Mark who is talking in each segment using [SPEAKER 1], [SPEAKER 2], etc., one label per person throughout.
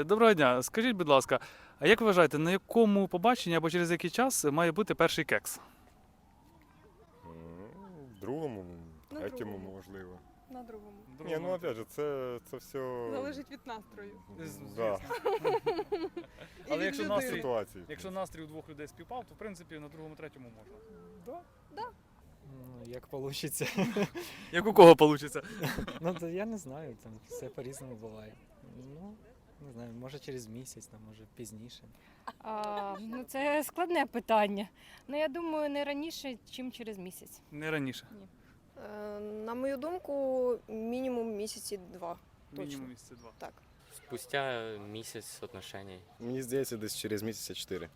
[SPEAKER 1] Е, Доброго дня. Скажіть, будь ласка, а як ви вважаєте, на якому побаченні або через який час має бути перший кекс?
[SPEAKER 2] В другому,
[SPEAKER 3] На
[SPEAKER 2] третьому,
[SPEAKER 3] другому.
[SPEAKER 2] можливо.
[SPEAKER 3] На другому.
[SPEAKER 2] Ні, ну опять же, це, це все
[SPEAKER 3] Залежить від настрою.
[SPEAKER 2] да,
[SPEAKER 1] Але
[SPEAKER 3] від
[SPEAKER 1] якщо
[SPEAKER 3] людини.
[SPEAKER 1] настрій,
[SPEAKER 2] ситуації.
[SPEAKER 1] якщо настрій у двох людей співпав, то в принципі на другому, третьому можна.
[SPEAKER 4] Ну, як вийде.
[SPEAKER 1] Як у кого вийде?
[SPEAKER 4] ну, то я не знаю, там все по-різному буває. Ну, не знаю, може через місяць, там, може пізніше.
[SPEAKER 5] А, ну, це складне питання. Ну, я думаю, не раніше, ніж через місяць.
[SPEAKER 1] Не раніше.
[SPEAKER 6] Е, На мою думку, мінімум місяці два. Точно.
[SPEAKER 1] Мінімум місяці два.
[SPEAKER 6] Так.
[SPEAKER 7] Спустя місяць отношений.
[SPEAKER 8] Мені здається, десь через місяця чотири.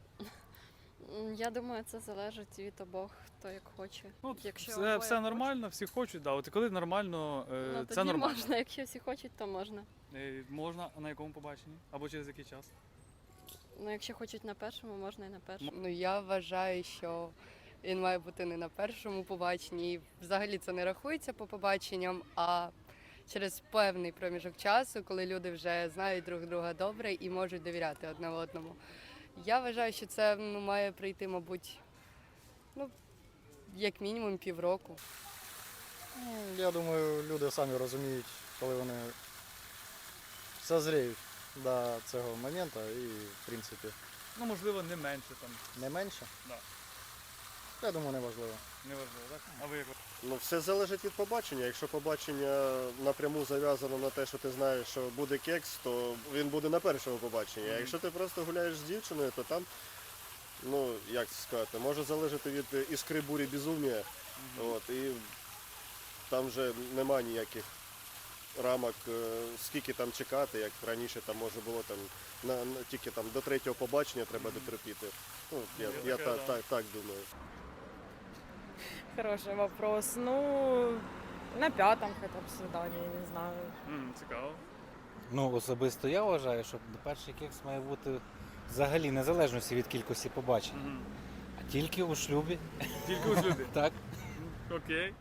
[SPEAKER 9] Я думаю, це залежить від обох, хто як хоче.
[SPEAKER 1] Ну,
[SPEAKER 9] Якщо
[SPEAKER 1] все,
[SPEAKER 9] обоє
[SPEAKER 1] все
[SPEAKER 9] хочуть.
[SPEAKER 1] нормально, всі хочуть, да. От коли нормально, е,
[SPEAKER 9] Ну,
[SPEAKER 1] це
[SPEAKER 9] тоді
[SPEAKER 1] нормально.
[SPEAKER 9] можна, якщо всі хочуть, то можна.
[SPEAKER 1] Е, можна, а на якому побаченні? Або через який час?
[SPEAKER 9] Ну, якщо хочуть на першому, можна і на першому.
[SPEAKER 10] Ну я вважаю, що він має бути не на першому побаченні. І взагалі це не рахується по побаченням, а через певний проміжок часу, коли люди вже знають друг друга добре і можуть довіряти одне одному. Я вважаю, що це ну, має прийти, мабуть, ну, як мінімум півроку.
[SPEAKER 11] Ну, Я думаю, люди самі розуміють, коли вони созріють до цього моменту і, в принципі,
[SPEAKER 1] Ну, можливо, не менше там.
[SPEAKER 11] не менше.
[SPEAKER 1] Да.
[SPEAKER 11] Я думаю, неважливо.
[SPEAKER 1] Неважливо, так? А ви як?
[SPEAKER 2] Ну, все залежить від побачення. Якщо побачення напряму зав'язано на те, що ти знаєш, що буде кекс, то він буде на першому побаченні. А якщо ти просто гуляєш з дівчиною, то там, ну, як це сказати, може залежати від іскри бурі безумія. От, і там вже нема ніяких рамок, е, скільки там чекати, як раніше там може було там на, на- тільки там до третього побачення треба дотерпіти. Ну, я, я так, так, так думаю.
[SPEAKER 3] Хороший вопрос. Ну, на пятом хотя бы свидании, не знаю.
[SPEAKER 1] Цікаво.
[SPEAKER 4] Ну, особисто я вважаю, що перший кекс має бути взагалі незалежності від кількості побачень, а тільки у шлюбі.
[SPEAKER 1] Тільки у шлюбі.
[SPEAKER 4] Так.
[SPEAKER 1] Окей.